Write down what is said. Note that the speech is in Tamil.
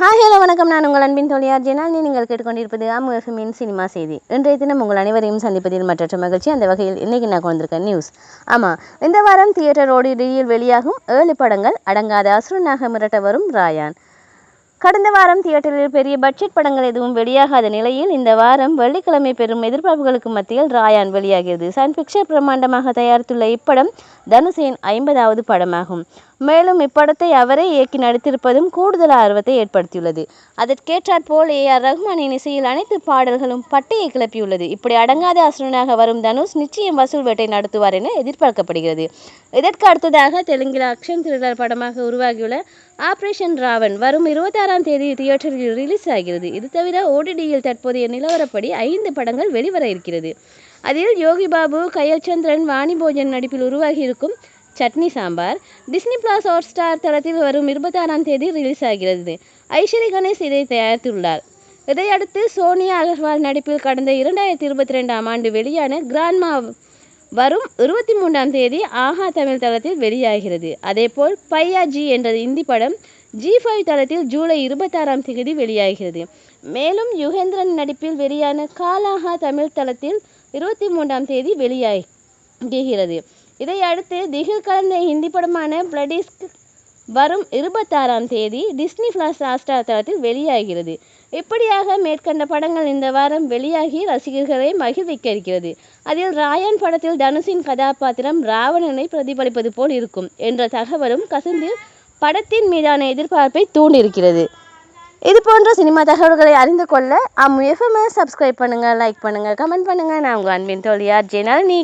ஹாய் ஹலோ வணக்கம். நான் உங்கள் அன்பின் தோழியார் ஜெனால். நீங்கள் கேட்டுக்கொண்டிருப்பது அமுகமின் சினிமா செய்தி. இன்றைய தினம் உங்கள் அனைவரையும் சந்திப்பதில் மற்றற்ற மகிழ்ச்சி. அந்த வகையில் இன்னைக்கு நான் கொண்டிருக்கேன் நியூஸ் ஆமாம் இந்த வாரம் தியேட்டர் ஓடிடியில் வெளியாகும் ஏழு படங்கள். அடங்காத அசுரனாக மிரட்ட வரும் ராயான். கடந்த வாரம் தியேட்டரில் பெரிய பட்ஜெட் படங்கள் எதுவும் வெளியாகாத நிலையில் இந்த வாரம் வெள்ளிக்கிழமை பெரும் எதிர்பார்ப்புகளுக்கு மத்தியில் ராயான் வெளியாகிறது. சன் பிக்சர் பிரம்மாண்டமாக தயாரித்துள்ள இப்படம் தனுஷின் ஐம்பதாவது படமாகும். மேலும் இப்படத்தை அவரே இயக்கி நடித்திருப்பதும் கூடுதல் ஆர்வத்தை ஏற்படுத்தியுள்ளது. அதற்கேற்றாற்போல் ஏ ஆர் ரஹ்மானின் இசையில் அனைத்து பாடல்களும் பட்டையை கிளப்பியுள்ளது. இப்படி அடங்காத அசுரனாக வரும் தனுஷ் நிச்சயம் வசூல் வேட்டை நடத்துவார் என எதிர்பார்க்கப்படுகிறது. இதற்கு அடுத்ததாக தெலுங்கில் அக்ஷன் த்ரில்லர் படமாக உருவாகியுள்ள ஆபரேஷன் ராவன் வரும் இருபத்தாறாம் தேதி தியேட்டரில் ரிலீஸ் ஆகிறது. இது தவிர ஓடிடியில் தற்போதைய நிலவரப்படி ஐந்து படங்கள் வெளிவர இருக்கிறது. அதில் யோகி பாபு கயல் சந்திரன் வாணி போஜன் நடிப்பில் உருவாகியிருக்கும் Chutney Sambar. Disney plus Hotstar தளத்தில் வரும் இருபத்தாறாம் தேதி ரிலீஸ் ஆகிறது. ஐஸ்வரி கணேஷ் இதை தயாரித்துள்ளார். இதையடுத்து சோனியா அகர்வால் நடிப்பில் கடந்த இரண்டாயிரத்தி இருபத்தி ரெண்டாம் ஆண்டு வெளியான கிராண்ட்மா வரும் இருபத்தி மூன்றாம் தேதி ஆஹா தமிழ் தளத்தில் வெளியாகிறது. அதேபோல் பையா ஜி என்ற இந்தி படம் ஜி ஃபைவ் தளத்தில் ஜூலை இருபத்தாறாம் தேதி வெளியாகிறது. மேலும் யுகேந்திரன் நடிப்பில் வெளியான காலாஹா தமிழ் தளத்தில் இருபத்தி மூன்றாம் தேதி வெளியாகிறது இதையடுத்து திகில் கலந்த ஹிந்தி படமான பிளடிஸ்க் வரும் இருபத்தாறாம் தேதி டிஸ்னி பிளஸ் ஹாட்ஸ்டார் தளத்தில் வெளியாகிறது. இப்படியாக மேற்கண்ட படங்கள் இந்த வாரம் வெளியாகி ரசிகர்களை மகிழ்விக்க இருக்கிறது அதில் ராயன் படத்தில் தனுஷின் கதாபாத்திரம் ராவணனை பிரதிபலிப்பது போல் இருக்கும் என்ற தகவலும் கசிந்து படத்தின் மீதான எதிர்பார்ப்பை தூண்டியிருக்கிறது. இது போன்ற சினிமா தகவல்களை அறிந்து கொள்ள அம் எஃப்எம்ஐ சப்ஸ்கிரைப் பண்ணுங்கள் லைக் பண்ணுங்கள் கமெண்ட் பண்ணுங்கள் நான் உங்கள் அன்பின் தோழியார் ஜெனல் நீ